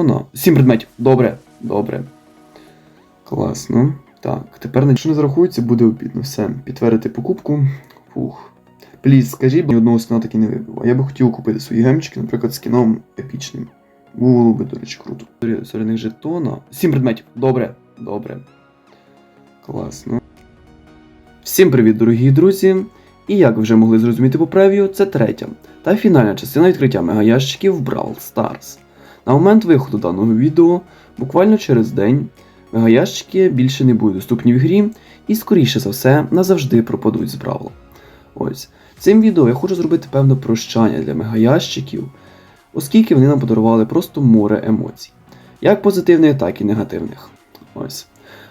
Воно. Сім предметів. Добре. Добре. Класно. Так, тепер якщо не зарахується, буде обідно. Все, підтвердити покупку. Фух. Пліз, скажіть, бо ні одного скіна таки не вибив. А я би хотів купити свої гемчики, наприклад, скіном епічним. Було би, до речі, круто. Соряних жетона. Сім предметів. Добре. Добре. Класно. Всім привіт, дорогі друзі! І як ви вже могли зрозуміти по прев'ю, це третя та фінальна частина відкриття мегаящиків Brawl Stars. На момент виходу даного відео, буквально через день, мегаящики більше не будуть доступні в грі і, скоріше за все, назавжди пропадуть з Бравла. Ось. Цим відео я хочу зробити певне прощання для мегаящиків, оскільки вони нам подарували просто море емоцій, як позитивних, так і негативних. Ось.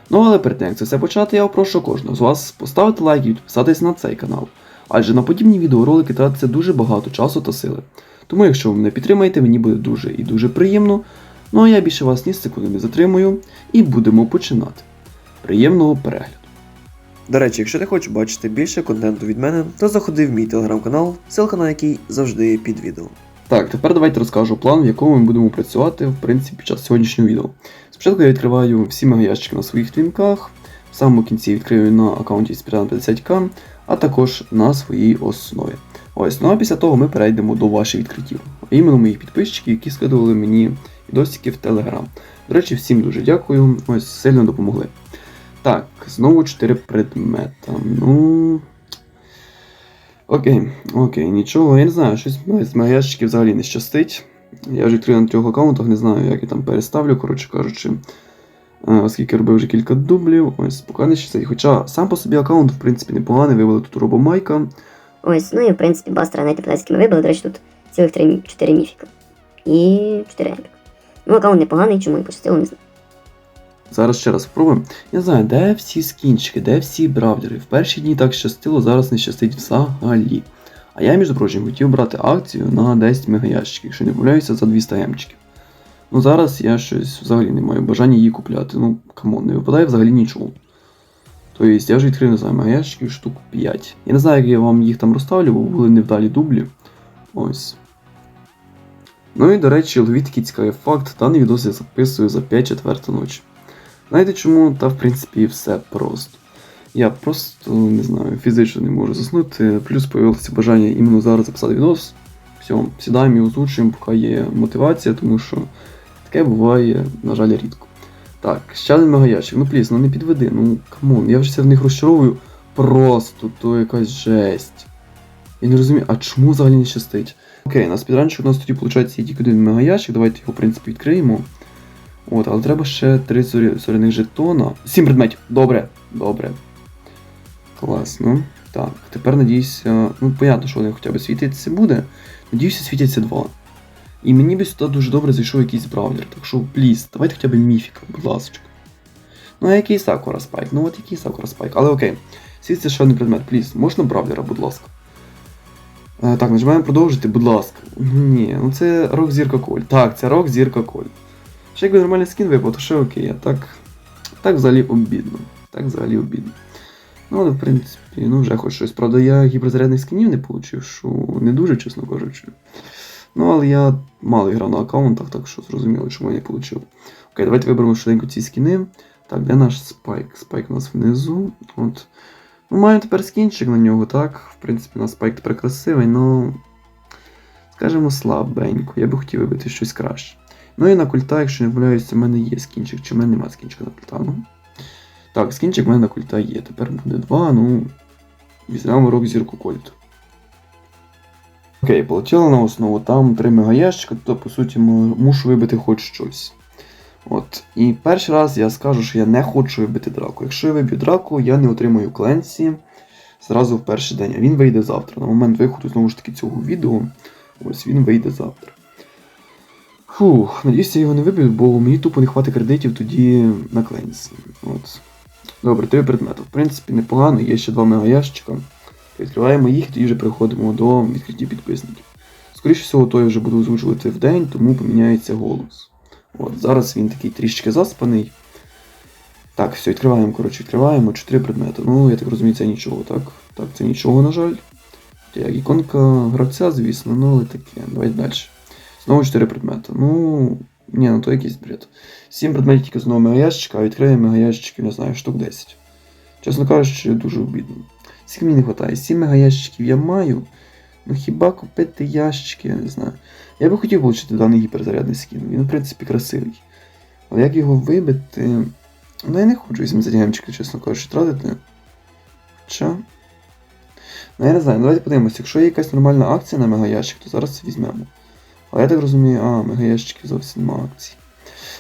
Ну але перед тим, як це все почати, я прошу кожного з вас поставити лайк і підписатись на цей канал. Адже на подібні відеоролики тратиться дуже багато часу та сили. Тому якщо ви мене підтримаєте, мені буде дуже і дуже приємно. Ну а я більше вас ні секунди не затримую і будемо починати. Приємного перегляду. До речі, якщо ти хочеш бачити більше контенту від мене, то заходи в мій телеграм-канал, ссылка на який завжди під відео. Так, тепер давайте розкажу план, в якому ми будемо працювати в принципі під час сьогоднішнього відео. Спочатку я відкриваю всі мегаящики на своїх твінках, самому кінці відкрию на аккаунті Спіран 50к, а також на своїй основі. Ось, ну а після того ми перейдемо до ваших відкриттів. Іменно моїх підписчиків, які скидували мені відосики в Телеграм. До речі, всім дуже дякую, ось сильно допомогли. Так, знову 4 предмета. Ну. Окей, окей, нічого, я не знаю, щось з мегаящиків взагалі не щастить. Я вже відкрив на трьох аккаунтах, не знаю, як я там переставлю, коротше кажучи. Е, Оскільки робив вже кілька дублів, ось поки не. Хоча сам по собі аккаунт, в принципі, непоганий, вивели тут робомайка. Ось, ну і в принципі бастера на тепленські ми вибили, до речі, тут цілих 3, 4 міфіка. І 4 епіка. Ну, аккаунт непоганий, чому і пощастило, не знаю. Зараз ще раз спробуємо. Я знаю, де всі скінчики, де всі бравлери. В перші дні так щастило, зараз не щастить взагалі. А я, між прочим, хотів брати акцію на 10 мегаящиків, якщо не помиляюся, за 200 гемчиків. Ну зараз я щось взагалі не маю бажання її купляти. Ну, камон, не випадає взагалі нічого. Тобто я вже відкрив, не знаю, мегаящиків штук 5. Я не знаю, як я вам їх там розставлю, бо були невдалі дублі. Ось. Ну і, до речі, ловіть такий цікавий факт, даний відос я записую за 5 четверта ночі. Знаєте чому? Та в принципі все просто. Я просто не знаю, фізично не можу заснути, плюс появилося бажання іменно зараз записати відос. Все, сідаємо і озвучуємо, поки є мотивація, тому що таке буває, на жаль, рідко. Так, ще один мегаящик. Ну пліс, ну не підведи, ну камон, я вже в них розчаровую. Просто то якась жесть. Я не розумію, а чому взагалі не щастить? Окей, на спідранчик у нас тоді виходить є тільки один мегаящик, давайте його, в принципі, відкриємо. От, але треба ще три зоряних жетона. Сім предметів. Добре, добре. Класно. Так, тепер надіюся. Ну, понятно, що вони хоча б світитися буде. Надіюся, світяться два. І мені би сюди дуже добре зайшов якийсь бравлер. Так що, пліз, давайте хоча б міфіка, будь ласка. Ну, а який Сакура Спайк? Ну от який Сакура Спайк. Але окей. Світиться ще один предмет, пліз. Можна бравлера, будь ласка. Е, так, нажимаємо продовжити, будь ласка. Ну, Ні, ну це рок зірка Коль. Так, це рок зірка Коль. Ще якби нормальний скін випав, то ще окей, а так. Так взагалі обідно. Так взагалі обідно. Ну, але в принципі, ну вже хоч щось. Правда, я гіперзарядних скінів не отримав, що не дуже, чесно кажучи. Ну, але я мало грав на аккаунтах, так що зрозуміло, чому я не отримав. Окей, давайте виберемо швиденько ці скіни. Так, де наш спайк? Спайк у нас внизу. От. Ну, маємо тепер скінчик на нього, так. В принципі, у нас спайк тепер красивий, ну. Скажімо, слабенько. Я би хотів вибити щось краще. Ну і на культа, якщо не помиляюсь, у мене є скінчик, чи в мене немає скінчика на культа, ну. Так, скінчик в мене на культа є. Тепер буде два, ну. Візьмемо рок зірку кольту. Окей, полетіли на основу, там три мегаящика, то по суті мушу вибити хоч щось. От. І перший раз я скажу, що я не хочу вибити драку. Якщо я виб'ю драку, я не отримую кленсі зразу в перший день, а він вийде завтра. На момент виходу знову ж таки цього відео. Ось він вийде завтра. Фух, надіюся, я його не виб'ю, бо мені тупо не хватить кредитів тоді на кленсі. От. Добре, три предмети. В принципі, непогано, є ще два мегаящика. Відкриваємо їх тоді вже переходимо до відкриття підписників. Скоріше всього, то я вже буду озвучувати в день, тому поміняється голос. От, зараз він такий трішки заспаний. Так, все, відкриваємо, коротше, відкриваємо. Чотири предмети. Ну, я так розумію, це нічого, так? Так, це нічого, на жаль. Як іконка гравця, звісно, ну але таке. Давайте далі. Знову чотири предмети. Ну, Ні, ну то якийсь бред. 7 предметів тільки з одного мегаящика, а відкриємо мегаящиків, не знаю, штук 10. Чесно кажучи, дуже обідно. Скільки мені не вистачає? 7 мегаящиків я маю. Ну хіба купити ящики, я не знаю. Я би хотів отримати даний гіперзарядний скін. Він, в принципі, красивий. Але як його вибити. Ну я не хочу 80 гемчиків, чесно кажучи, тратити. Хоча. Ну я не знаю, давайте подивимося, якщо є якась нормальна акція на мегаящик, то зараз це візьмемо. Але я так розумію, а, мегаящиків зовсім нема акцій.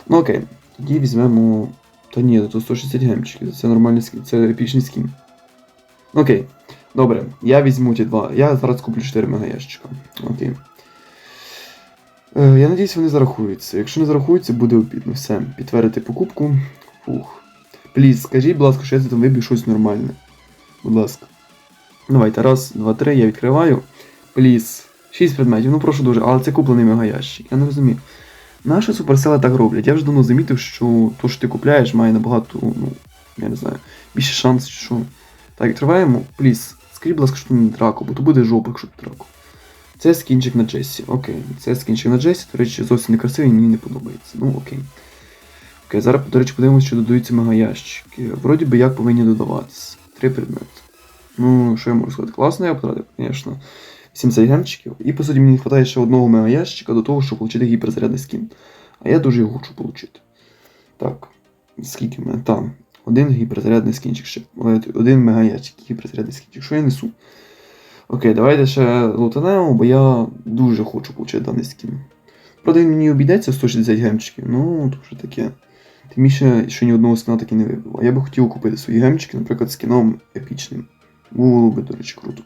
Ну окей, тоді візьмемо. Та ні, то 160 гемчиків, це нормальний скін, це епічний скін. Окей, добре, я візьму ті два. Я зараз куплю 4 мегаящика. Окей. Е, я надіюсь, вони зарахуються. Якщо не зарахуються, буде обідно. Все, підтвердити покупку. Фух. Пліз, скажіть, будь ласка, що я там виб'ю щось нормальне. Будь ласка. Давайте, раз, два, три, я відкриваю. Пліз. Шість предметів, ну прошу дуже, але це куплений мегаящик. Я не розумію. Наші суперсели так роблять. Я вже давно замітив, що то, що ти купляєш, має набагато, ну, я не знаю, більше шансів, що. Так, відкриваємо. Скажіть, будь ласка, що не драко, бо то буде жопа, якщо тут драко. Це скінчик на Джесі. Окей. Це скінчик на Джесі, до речі, зовсім не красивий, мені не подобається. Ну окей. Окей, зараз, до речі, подивимося, що додаються мегаящики. Вроді би як повинні додаватися. Три предмети. Ну, що я можу сказати? Класно я потратив, звісно. 70 гемчиків. І по суті мені не вистачає ще одного мегаящика до того, щоб отримати гіперзарядний скін. А я дуже його хочу отримати. Так. Скільки в мене? Там. Один гіперзарядний скінчик ще. Ой, Один мегаящик гіперзарядний скінчик. Що я несу? Окей, давайте ще лутанемо, бо я дуже хочу отримати даний скін. Правда, він мені обійдеться 160 гемчиків, ну, то вже таке. Тим більше, що ні одного скіна так і не вибив. А я би хотів купити свої гемчики, наприклад, скіном епічним. Було би, до речі, круто.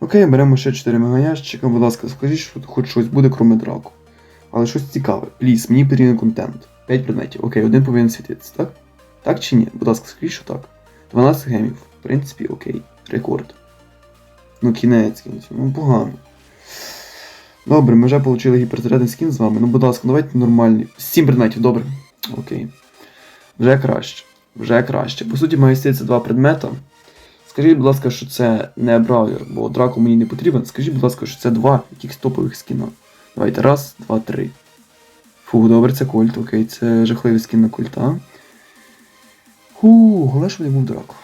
Окей, беремо ще 4 мегаящика. Будь ласка, скажіть, що хоч щось буде, кроме драку. Але щось цікаве. Пліс, мені потрібен контент. 5 предметів. Окей, один повинен світитися, так? Так чи ні? Будь ласка, скажіть, що так. 12 гемів. В принципі, окей. Рекорд. Ну, кінець, кінець. Ну, погано. Добре, ми вже отримали гіперзарядний скін з вами. Ну, будь ласка, давайте нормальні. 7 предметів, добре. Окей. Вже краще. Вже краще. По суті, має статися два предмета. Скажіть, будь ласка, що це не бравлер, бо драку мені не потрібен. Скажіть, будь ласка, що це два якихось топових скіна. Давайте, раз, два, три. Фу, добре, це кольт, окей, це жахливий скін на кольта. Фу, головне, щоб був драку.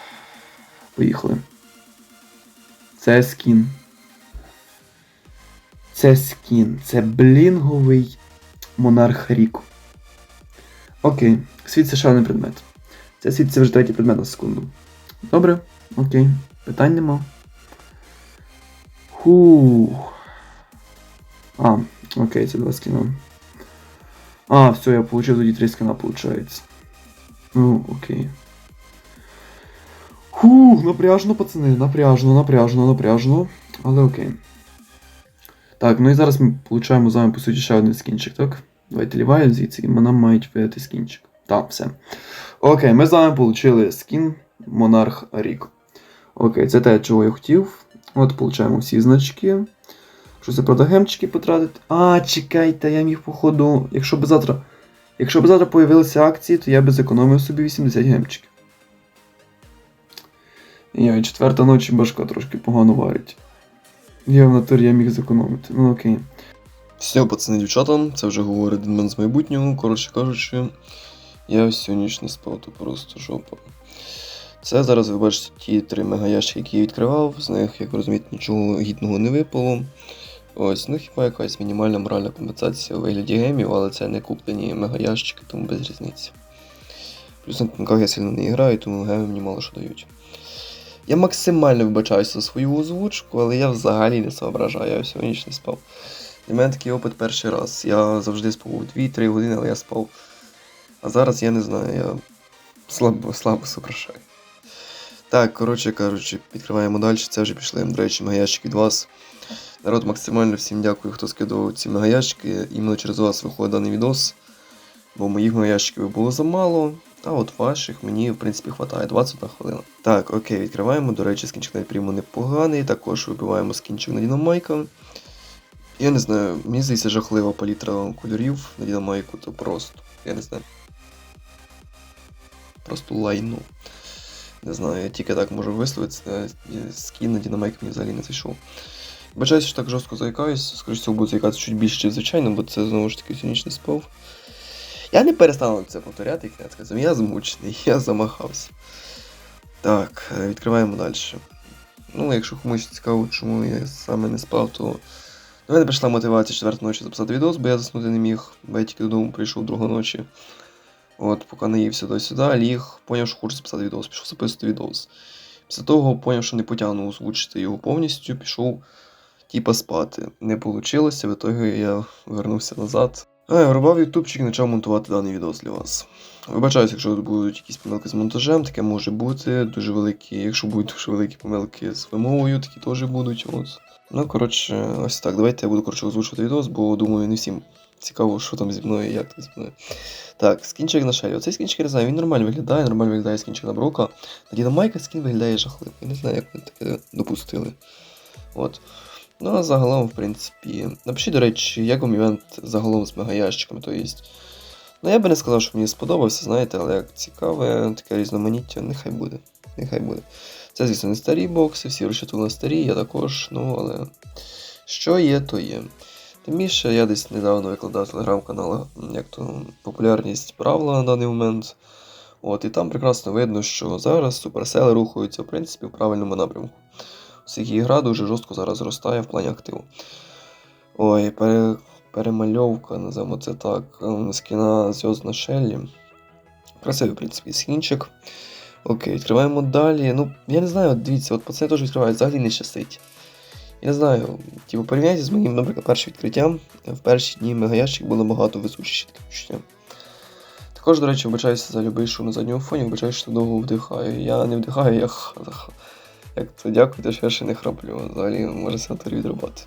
Поїхали. Це скін. Це скін. Це блінговий монарх Ріко. Окей. Світ це один предмет. Це світ це вже третій предмет на секунду. Добре, окей. Питань нема. Фух. А, окей, це два скіна. А, все, я получив тоді три скіна, получається. Ну, окей. Фух, напряжно, пацани, напряжно, напряжно, напряжно. Але окей. Так, ну і зараз ми получаємо з вами, по суті, ще один скінчик, так? Давайте ліваю звідси, і нам мають видати скінчик. Так, все. Окей, ми з вами получили скін Монарх Рік. Окей, це те, чого я хотів. От, получаємо всі значки. Що це правда гемчики потратити? А, чекайте, я міг, походу. Якщо б завтра. Якщо б завтра появилися акції, то я би зекономив собі 80 гемчиків. Я і четверта ночі башка трошки погано варить. Я в натурі я міг зекономити. Ну окей. Все, пацани, дівчата, це вже говорить Дедмен з майбутнього. Коротше кажучи, я всю ніч не спав, то просто жопа. Це зараз ви бачите ті три мегаящики, які я відкривав. З них, як ви розумієте, нічого гідного не випало. Ось, ну хіба якась мінімальна моральна компенсація у вигляді гемів, але це не куплені мегаящики, тому без різниці. Плюс на танках я сильно не граю, тому геми мені мало що дають. Я максимально вибачаюся за свою озвучку, але я взагалі не соображаю, я всю ніч не спав. Для мене такий опит перший раз. Я завжди спав 2-3 години, але я спав. А зараз я не знаю, я слабо слабо соображаю. Так, коротше кажучи, відкриваємо далі. Це вже пішли, до речі, мегаящики від вас. Народ, максимально всім дякую, хто скидував ці мегаящики. Іменно через вас виходить даний відос. Бо моїх мегаящиків було замало. А от ваших мені, в принципі, хватає 21 хвилина. Так, окей, відкриваємо. До речі, скінчик на прямо непоганий. Також вибиваємо скінчик на Дінамайка. Я не знаю, мені здається, жахлива палітра кольорів на Дінамайку, то просто. Я не знаю. Просто лайно. Не знаю, я тільки так можу висловитися. Скін на Дінамайк мені взагалі не зайшов. Бачаюся, що так жорстко заїкаюсь. Скоріше всього, буду заїкатися чуть більше, ніж звичайно, бо це знову ж таки сьогоднішній спав. Я не перестану це повторяти, як я сказав. Я змучений, я замахався. Так, е, відкриваємо далі. Ну, якщо комусь цікаво, чому я саме не спав, то до мене прийшла мотивація четвертої ночі записати відос, бо я заснути не міг, бо я тільки додому прийшов другої ночі. От, поки не їв сюди-сюди, ліг, поняв, що хочу записати відос, пішов записувати відос. Після того поняв, що не потягну озвучити його повністю, пішов типа спати. Не вийшло, в итоге я вернувся назад. А, я врубав ютубчик і почав монтувати даний відос для вас. Вибачаюсь, якщо будуть якісь помилки з монтажем, таке може бути. Дуже великі, якщо будуть дуже великі помилки з вимовою, такі теж будуть. От. Ну, коротше, ось так. Давайте я буду коротше озвучувати відос, бо думаю, не всім цікаво, що там зі мною і як там зі мною. Так, скінчик на шелі. Оцей скінчик, я знаю, він нормально виглядає, нормально виглядає скінчик на Брока. На Діна Майка скін виглядає жахливо. Я не знаю, як вони таке допустили. От. Ну, а загалом, в принципі. Напишіть, до речі, як вам івент загалом з мегаящиками, то є. Ну, я би не сказав, що мені сподобався, знаєте, але як цікаве, таке різноманіття, нехай буде. Нехай буде. Це, звісно, не старі бокси, всі на старі, я також, ну, але що є, то є. Тим більше я десь недавно викладав телеграм-канал, як то популярність правила на даний момент. От, і там прекрасно видно, що зараз суперсели рухаються, в принципі, в правильному напрямку. Оскільки гра дуже жорстко зараз зростає в плані активу. Ой, пере, перемальовка, називаємо це так, ем, скіна Зв'язна Шеллі. Красивий, в принципі, скінчик. Окей, відкриваємо далі. Ну, я не знаю, дивіться, от пацани теж відкривають, взагалі не щастить. Я не знаю, типу, порівняйте з моїм, наприклад, першим відкриттям. В перші дні мегаящик було везучіше таке відчуття. Також, до речі, вибачаюся за любий шум на задньому фоні, вибачаюся, що довго вдихаю. Я не вдихаю, я Як це дякую, що я ще не храплю. Взагалі може сенатор відрубати.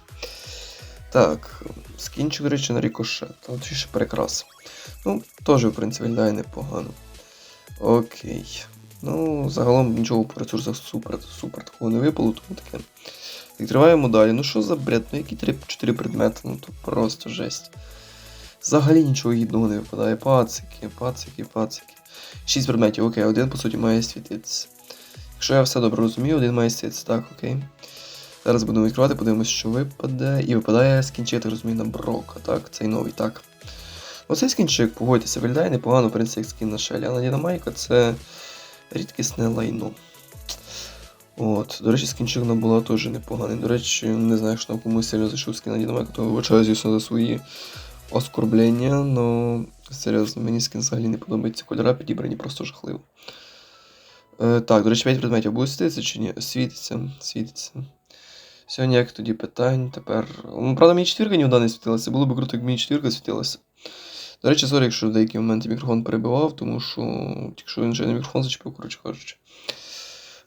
Так, скінчик, до речі, на рікошет. От ще перекрас. Ну, теж, в принципі, виглядає непогано. Окей. Ну, загалом нічого по ресурсах супер, супер такого не випало, тому таке. Відкриваємо далі. Ну що за бред? Ну які 3-4 предмети, ну то просто жесть. Взагалі нічого гідного не випадає. Пацики, пацики, пацики. 6 предметів, окей, один по суті має світитися. Якщо я все добре розумію, один має світитися, так, окей. Зараз будемо відкривати, подивимося, що випаде. І випадає так розумію, на Брока, так, цей новий, так. Оцей скінчик, погодьтеся, виглядає непогано, в принципі, як скін на шелі, а на Дінамайка це рідкісне лайно. От, до речі, скінчик була теж непоганий. До речі, не знаю, що там комусь сильно зайшов скін на Дінамайка, то вибачаю, звісно, за свої оскорблення, но серйозно, мені скін взагалі не подобається. Кольора підібрані просто жахливо. Е, так, до речі, 5 предметів буде світитися чи ні? Світиться, світиться. Все, ніяких тоді питань. Тепер. Ну, правда, мені четвірка ніде не світилася. Було б круто, як мені четвірка світилася. До речі, сорі, якщо в деякі моменти мікрофон перебивав, тому що якщо він вже на мікрофон зачепив, коротше кажучи.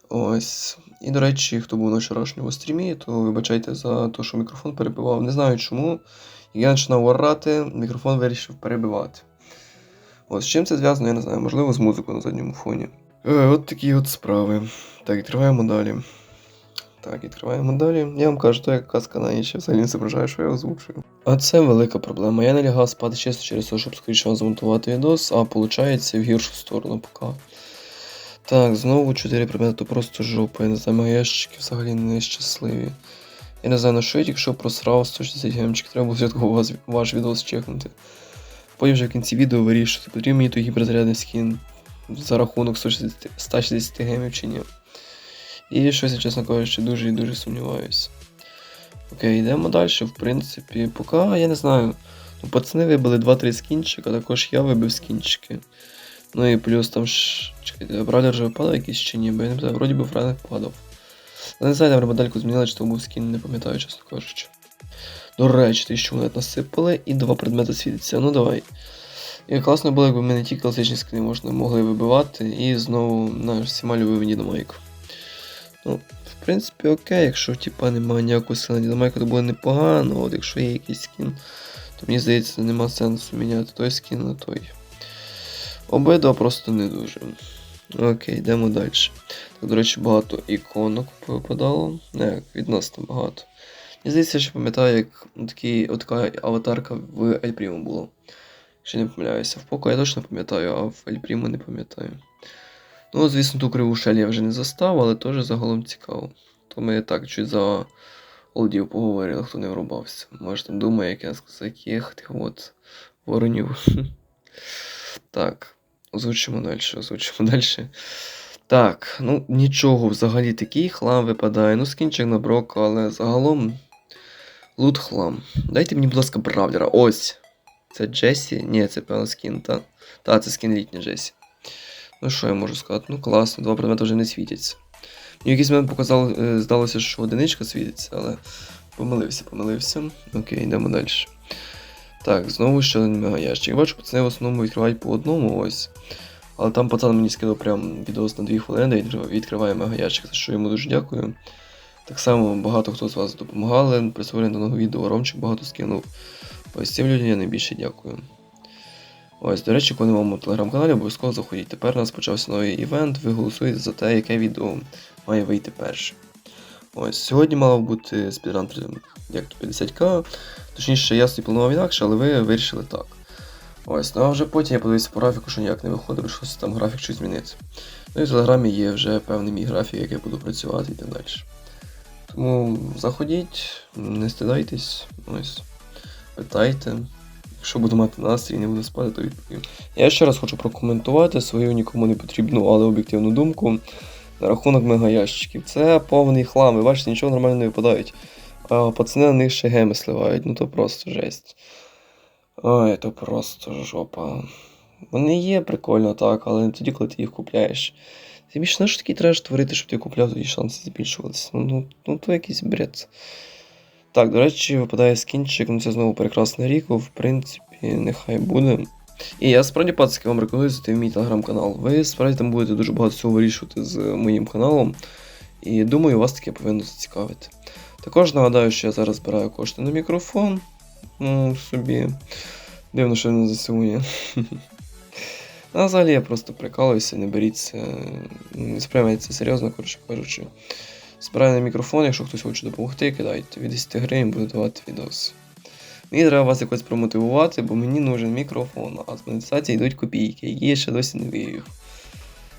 Ось. І, до речі, хто був на вчорашньому стрімі, то вибачайте за те, що мікрофон перебивав. Не знаю чому. Як я починав орати, мікрофон вирішив перебивати. Ось з чим це зв'язано, я не знаю, можливо, з музикою на задньому фоні. Е, от такі от справи. Так, відкриваємо далі. Так, відкриваємо далі. Я вам кажу, то як казка на я взагалі не зображаю, що я озвучую. А це велика проблема. Я не лягав спати чисто через те, щоб скоріше вам змонтувати відос, а виходить в гіршу сторону поки. Так, знову 4 предмети, то просто жопа. Я не знаю, мої ящики взагалі не щасливі. Я не знаю, на що я тільки що просрав 160 гемчик, треба було вас, ваш відос чекнути. Потім вже в кінці відео вирішити, потрібен мені той гіперзарядний скін за рахунок 160, 160 гемів чи ні. І щось, я, чесно кажучи, дуже і дуже сумніваюся. Окей, йдемо далі. В принципі, поки я не знаю. Ну, пацани вибили 2-3 скінчика, також я вибив скінчики. Ну і плюс там ж. Чекайте, бравлер вже випадав якийсь чи ні, бо я не знаю, вроді би френк падав. Але не знаю, там модельку змінили, чи то був скін, не пам'ятаю, чесно кажучи. До речі, тисячу монет насипали і два предмети світиться. Ну давай. І класно було, якби ми не ті класичні скини можна могли вибивати і знову на всіма любив Дінамайку. Ну, в принципі, окей, якщо типа немає ніякого скина Дінамайка, то буде непогано, от якщо є якийсь скін, то мені здається, нема сенсу міняти той скін на той. Обидва просто не дуже. Окей, йдемо далі. Так, до речі, багато іконок випадало. Не, як відносно багато. Мені здається, що пам'ятаю, як от така аватарка в Primo була. Якщо не помиляюся. В Поко я точно пам'ятаю, а в El не пам'ятаю. Ну, звісно, ту криву шель я вже не застав, але теж загалом цікаво. То ми так чуть за Олдів поговорили, хто не врубався. Може там думає, як я з яких тих от воронів. Так, озвучимо далі, озвучимо далі. Так, ну нічого, взагалі такий хлам випадає. Ну, скінчик на брока, але загалом лут хлам. Дайте мені, будь ласка, бравлера. Ось. Це Джесі? Ні, це певно скін, та. Та, це скін літня Джесі. Ну що я можу сказати? Ну класно, два предмети вже не світяться. Мені якийсь момент показало, е, здалося, що одиничка світиться, але помилився, помилився. Окей, йдемо далі. Так, знову ще один мегаящик. Я бачу, пацани в основному відкривають по одному ось. Але там пацан мені скинув прям відос на 2 хвилини і відкрив- відкриває мегаящик, за що йому дуже дякую. Так само багато хто з вас допомагали. При створенні даного відео Ромчик багато скинув. Ось цим людям я найбільше дякую. Ось, до речі, на моєму телеграм-каналі обов'язково заходіть. Тепер у нас почався новий івент, ви голосуєте за те, яке відео має вийти перше. Ось, сьогодні мав бути спідран як то 50к. Точніше, я собі планував інакше, але ви вирішили так. Ось, ну а вже потім я подивився по графіку, що ніяк не виходить, щось там графік щось зміниться. Ну і в телеграмі є вже певний мій графік, як я буду працювати і так далі. Тому заходіть, не стидайтесь, ось, питайте. Якщо буду мати настрій не буду спати, то відповім. Я ще раз хочу прокоментувати свою нікому не потрібну, але об'єктивну думку на рахунок мегаящиків. Це повний хлам, ви бачите, нічого нормально не випадають. А пацани на них ще геми сливають, ну то просто жесть. Ой, то просто жопа. Вони є прикольно так, але не тоді, коли ти їх купляєш. Ти більше знаєш, що такий треш творити, щоб ти купляв, тоді шанси збільшувалися. Ну, ну, ну то якийсь бред. Так, до речі, випадає скінчик, ну це знову прекрасна ріко, в принципі, нехай буде. І я справді пацики вам рекомендую зайти в мій телеграм-канал. Ви справді там будете дуже багато всього вирішувати з моїм каналом. І думаю, вас таке повинно зацікавити. Також нагадаю, що я зараз збираю кошти на мікрофон. Ну, собі. Дивно, що не засумує. А взагалі я просто прикалуюся, не беріть це, не сприймайте це серйозно, коротше кажучи. Збираю мікрофон, якщо хтось хоче допомогти, кидайте. Від 10 гривень буду давати відос. Мені треба вас якось промотивувати, бо мені нужен мікрофон, а з монетизації йдуть копійки, які я ще досі не вивів.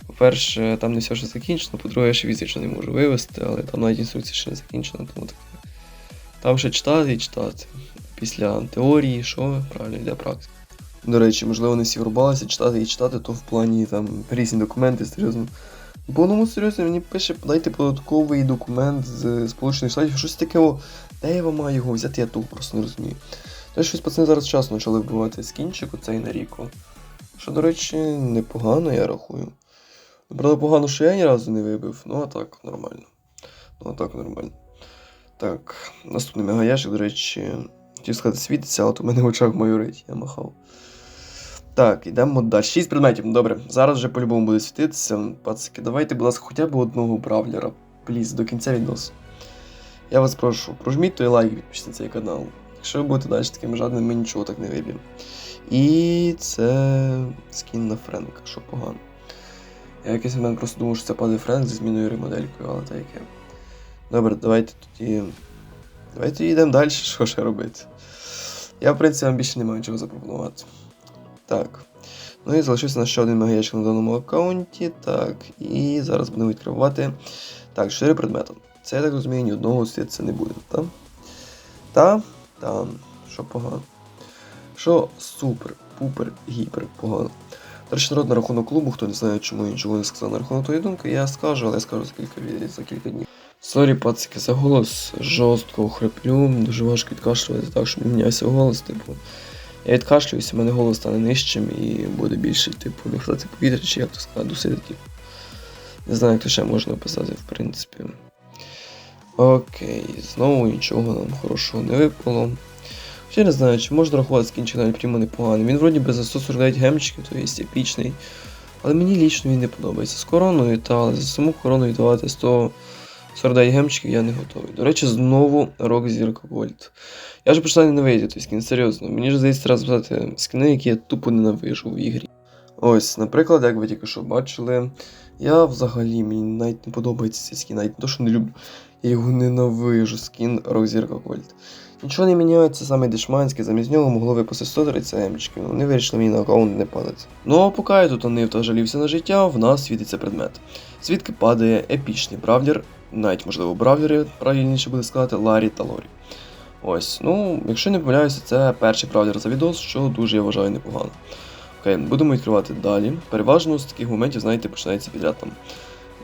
По-перше, там не все ще закінчено, по-друге, я ще фізично не можу вивести, але там навіть інструкція ще не закінчена, тому таке. Там ще читати і читати. Після теорії, що правильно йде практика. До речі, можливо, не всі врубалися читати і читати, то в плані там різні документи, серйозно. Бо ну серйозно, мені пише, подайте податковий документ з Сполучених Штатів, щось таке, де я вам маю його взяти, я тут просто не розумію. Тож щось пацани зараз вчасно почали вбивати скінчик оцей на ріку. Що, до речі, непогано, я рахую. Ну, Правда, погано, що я ні разу не вибив, ну а так, нормально. Ну а так, нормально. Так, наступний мегаяшик, до речі, хотів сказати, світиться, але то в мене в очах майорить, я махав. Так, йдемо далі. Шість предметів, добре. Зараз вже по-любому буде світитися. Пацики, давайте, будь ласка, хоча б одного бравлера. Пліз, до кінця відносу. Я вас прошу, прожміть той лайк підпишіться цей канал. Якщо ви будете далі таким жадним, ми нічого так не виб'ємо. І це скін на Френка, що погано. Я якийсь момент просто думав, що це падає Френк зі зміною ремоделькою, але так яке. Добре, давайте тоді. Давайте йдемо далі, що ще робити. Я, в принципі, вам більше не маю чого запропонувати. Так. Ну і залишився на ще один мегаящик на даному аккаунті. Так, і зараз будемо відкривати. Так, 4 предмети. Це, я так розумію, ні одного світитися не буде, так? Та? Та. Що погано. Що супер, пупер, гіпер погано. До речі, народ на рахунок клубу, хто не знає, чому я нічого не сказав на рахунок тої думки, я скажу, але я скажу за кілька, за кілька днів. Сорі, пацики, за голос жорстко хриплю, дуже важко відкашлювати так, не мінявся голос, типу. Я відкашлююся, у мене голос стане нижчим і буде більше, типу, хватати повітря, чи як то сказати, досити, типу. Не знаю, як то ще можна описати, в принципі. Окей, знову нічого нам хорошого не випало. Ще не знаю, чи можна рахувати скінчик навіть прямо непоганий. Він вроді би за 149 гемчиків, то є епічний. Але мені лічно він не подобається. З короною, та, але за саму корону віддавати 149 гемчиків я не готовий. До речі, знову рок зірка Вольт. Я вже починаю ненавидіти той скін, серйозно. Мені ж здається, треба записати скини, які я тупо ненавижу в ігрі. Ось, наприклад, як ви тільки що бачили, я взагалі мені навіть не подобається цей скін, навіть не то, що не люблю. Я його ненавижу, скін Рок Зірка Вольт. Нічого не міняється, саме дешманське, замість нього могло випустити 130 емчиків, вони вирішили мені на аккаунт не падати. Ну а поки я тут нив та жалівся на життя, в нас світиться предмет. Звідки падає епічний бравлер, навіть можливо бравлери, правильніше буде сказати, Ларі та Лорі. Ось, ну, якщо не помиляюся, це перший бравлер за відос, що дуже я вважаю непогано. Окей, будемо відкривати далі. Переважно з таких моментів, знаєте, починається підряд там.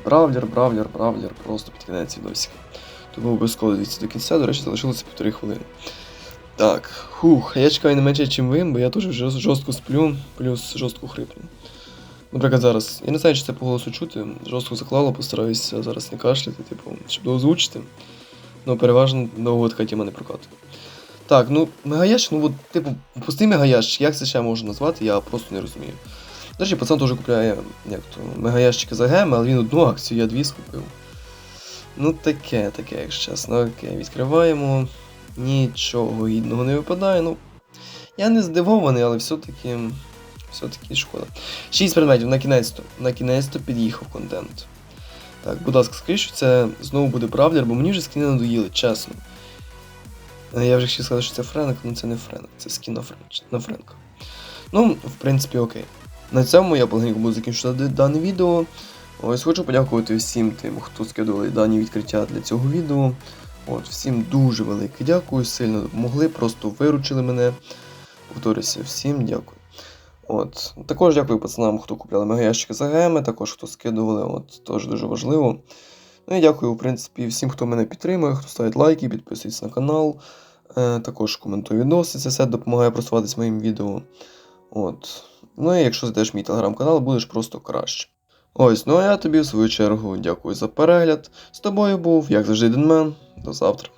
Бравлер, бравлер, бравлер, просто під кінець відосика. Тому обов'язково дивіться до кінця, до речі, залишилося півтори хвилини. Так, хух, я чекаю не менше, ніж ви, бо я теж жорстко сплю, плюс жорстко хриплю. Наприклад, зараз, я не знаю, чи це по голосу чути, жорстко заклало, постараюся зараз не кашляти, типу, щоб озвучити. Ну, переважно довго така тема не прокатує. Так, ну, мегаящик, ну от, типу, пустий мегаящик, як це ще можна назвати, я просто не розумію. До речі, пацан теж купляє як то, мегаящики за геми, але він одну акцію, я дві скупив. Ну таке, таке, якщо чесно. Окей, відкриваємо. Нічого гідного не випадає. Ну, я не здивований, але все-таки. Все-таки шкода. Шість предметів на кінець-то. На кінець-то під'їхав контент. Так, будь ласка, скажіть, що це знову буде бравлер, бо мені вже скіни надоїли, чесно. Е, Я вже хотів сказати, що це Френк, але це не Френк, це скін на Френка. Ну, в принципі, окей. На цьому я полегенько буду закінчувати дане відео. Ось хочу подякувати всім тим, хто скидували дані відкриття для цього відео. От, всім дуже велике дякую, сильно допомогли, просто виручили мене. Повторюся, всім дякую. От. Також дякую пацанам, хто купляли мегаящики за геми, також хто скидували, от, теж дуже важливо. Ну і дякую, в принципі, всім, хто мене підтримує, хто ставить лайки, підписується на канал. Е, також коментує відоси, це все допомагає просуватись моїм відео. От. Ну і якщо зайдеш мій телеграм-канал, будеш просто краще. Ось, ну а я тобі в свою чергу дякую за перегляд. З тобою був, як завжди, Денмен. До завтра.